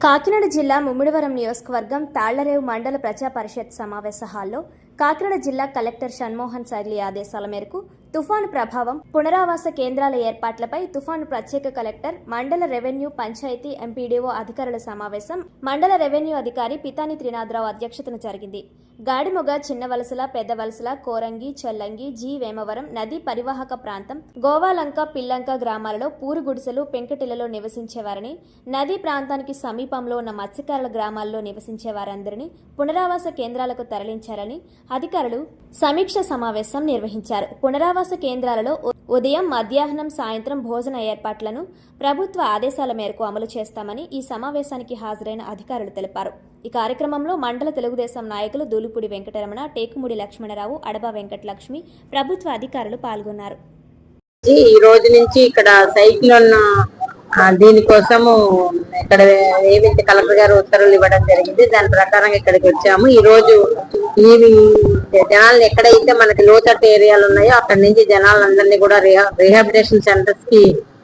కాకినాడ జిల్లా ముమ్మిడివరం నియోజకవర్గం తాళ్ళరేవు మండల ప్రజా పరిషత్ సమావేశ హాల్లో కాకినాడ జిల్లా కలెక్టర్ షణ్మోహన్ సైలి ఆదేశాల మేరకు తుఫాను ప్రభావం పునరావాస కేంద్రాల ఏర్పాట్లపై తుఫాను ప్రత్యేక కలెక్టర్ మండల రెవెన్యూ పంచాయతీ ఎంపీడీఓ అధికారుల సమావేశం మండల రెవెన్యూ అధికారి పితాని త్రినాథరావు అధ్యక్షతన జరిగింది. గాడిమొగ చిన్న వలసల పెద్ద వలసల కోరంగి చెల్లంగి జీ. వేమవరం నదీ పరివాహక ప్రాంతం గోవాలంక పిల్లంక గ్రామాలలో పూరు గుడిసెలు పెంకటిలలో నివసించేవారని నదీ ప్రాంతానికి సమీపంలో ఉన్న మత్స్యకారుల గ్రామాల్లో నివసించే వారందరినీ పునరావాస కేంద్రాలకు తరలించారని అధికారులు సమీక్ష సమావేశం నిర్వహించారు. పునరావాస కేంద్రాలలో ఉదయం మధ్యాహ్నం సాయంత్రం భోజన ఏర్పాట్లను ప్రభుత్వ ఆదేశాల మేరకు అమలు చేస్తామని ఈ సమావేశానికి హాజరైన అధికారులు తెలిపారు. ఈ కార్యక్రమంలో మండల తెలుగుదేశం నాయకులు దూలుపూడి వెంకటరమణ టేకుముడి లక్ష్మణరావు అడబా వెంకటలక్ష్మి ప్రభుత్వ అధికారులు పాల్గొన్నారు. ఈ రోజు నుంచి ఇక్కడ సైక్లోన్ దీనికోసము ఇక్కడ ఏవైతే కలెక్టర్ గారు ఉత్తర్వులు ఇవ్వడం జరిగింది దాని ప్రకారం ఇక్కడికి వచ్చాము. ఈ రోజు ఈవినింగ్ జనాలు ఎక్కడైతే మనకి లోతట్టు ఏరియాలు ఉన్నాయో అక్కడ నుంచి జనాలందరినీ కూడా రిహాబిలిటేషన్ సెంటర్స్కి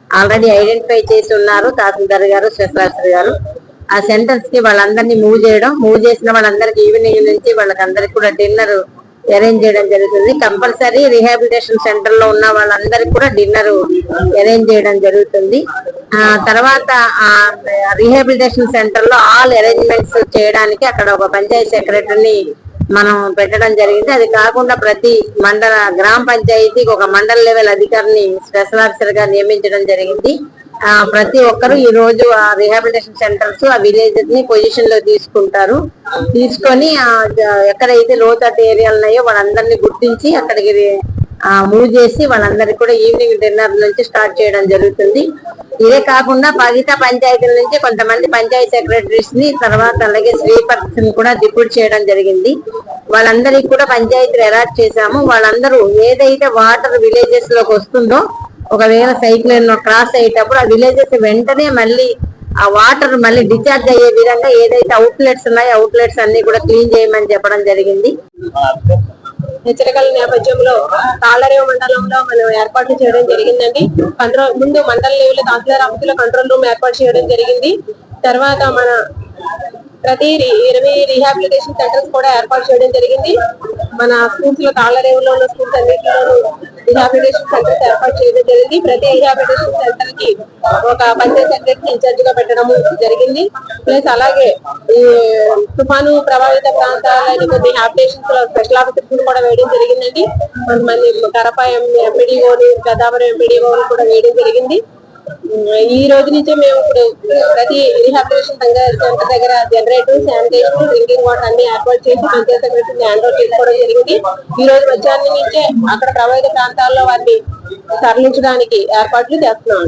ఆల్రెడీ ఐడెంటిఫై చేసి ఉన్నారు తహసీల్దార్ గారు స్పెషల్ గారు. ఆ సెంటర్స్కి వాళ్ళందరినీ మూవ్ చేయడం మూవ్ చేసిన వాళ్ళందరికి ఈవినింగ్ నుంచి వాళ్ళకందరికి కూడా డిన్నర్ అరేంజ్ చేయడం జరుగుతుంది. కంపల్సరీ రిహాబిలిటేషన్ సెంటర్లో ఉన్న వాళ్ళందరికి కూడా డిన్నర్ అరేంజ్ చేయడం జరుగుతుంది. తర్వాత ఆ రీహాబిలిటేషన్ సెంటర్లో ఆల్ అరేంజ్మెంట్స్ చేయడానికి అక్కడ ఒక పంచాయతీ సెక్రటరీని మనం పెట్టడం జరిగింది. అది కాకుండా ప్రతి మండల గ్రామ పంచాయతీకి ఒక మండల లెవెల్ అధికారిని స్పెషల్ ఆఫీసర్గా నియమించడం జరిగింది. ఆ ప్రతి ఒక్కరు ఈ రోజు ఆ రీహాబిలిటేషన్ సెంటర్స్ ఆ విలేజెస్ని పొజిషన్లో తీసుకుంటారు. తీసుకొని ఆ ఎక్కడైతే లోతట్టు ఏరియాలు ఉన్నాయో వాళ్ళందరినీ గుర్తించి అక్కడికి మూవ్ చేసి వాళ్ళందరికీ కూడా ఈవినింగ్ డిన్నర్ నుంచి స్టార్ట్ చేయడం జరుగుతుంది. ఇదే కాకుండా మిగతా పంచాయతీల నుంచి కొంతమంది పంచాయతీ సెక్రటరీస్ని తర్వాత అలాగే స్వీపర్స్ని కూడా డిప్యూట్ చేయడం జరిగింది. వాళ్ళందరికీ కూడా పంచాయతీలు అలాట్ చేశాము. వాళ్ళందరూ ఏదైతే వాటర్ విలేజెస్లోకి వస్తుందో ఒకవేళ సైక్లోన్ క్రాస్ అయ్యేటప్పుడు ఆ విలేజెస్ వెంటనే మళ్ళీ ఆ వాటర్ మళ్ళీ డిశ్చార్జ్ అయ్యే విధంగా ఏదైతే అవుట్లెట్స్ ఉన్నాయో అవుట్లెట్స్ అన్ని కూడా క్లీన్ చేయమని చెప్పడం జరిగింది. హెచ్చరికల నేపథ్యంలో తాళరేవు మండలంలో మనం ఏర్పాట్లు చేయడం జరిగిందండి. కంట్రోల్ ముందు మండల లెవెల్ తహసీల్దార్ ఆఫీసులో కంట్రోల్ రూమ్ ఏర్పాటు చేయడం జరిగింది. తర్వాత మన ప్రతి రి- ఇరవై రీహాబిలిటేషన్ సెంటర్స్ కూడా ఏర్పాటు చేయడం జరిగింది. మన స్కూల్స్లో తాళరేవులో ఉన్న స్కూల్స్ అన్నింటిలోనూ రిహాబిలిటేషన్ సెంటర్స్ ఏర్పాటు చేయడం జరిగింది. ప్రతి రీహాబిలిటేషన్ సెంటర్కి ఒక పంచాయత్ సెక్రటరీ ఇన్ఛార్జ్గా పెట్టడం జరిగింది. ప్లస్ అలాగే ఈ తుఫాను ప్రభావిత ప్రాంతాలని కొన్ని హ్యాబిటేషన్స్లో స్పెషల్ ఆఫీసర్స్ కూడా వేయడం జరిగిందండి. కొంతమంది కరప ఎంపీడీఓని గదావరం ఎంపీడీఓని కూడా వేయడం జరిగింది. ఈ రోజు నుంచే మేము ఇప్పుడు ప్రతి రిహాబిలిటేషన్ సెంటర్ దగ్గర జనరేటర్ శానిటేషన్ డ్రింకింగ్ వాటర్ అన్ని ఏర్పాటు చేసి పంచాయత్ సెక్రటరీ హ్యాండ్ చేసుకోవడం జరిగింది. ఈ రోజు మధ్యాహ్నం నుంచే అక్కడ ప్రభావిత ప్రాంతాల్లో వారిని తరలించడానికి ఏర్పాట్లు చేస్తున్నాం.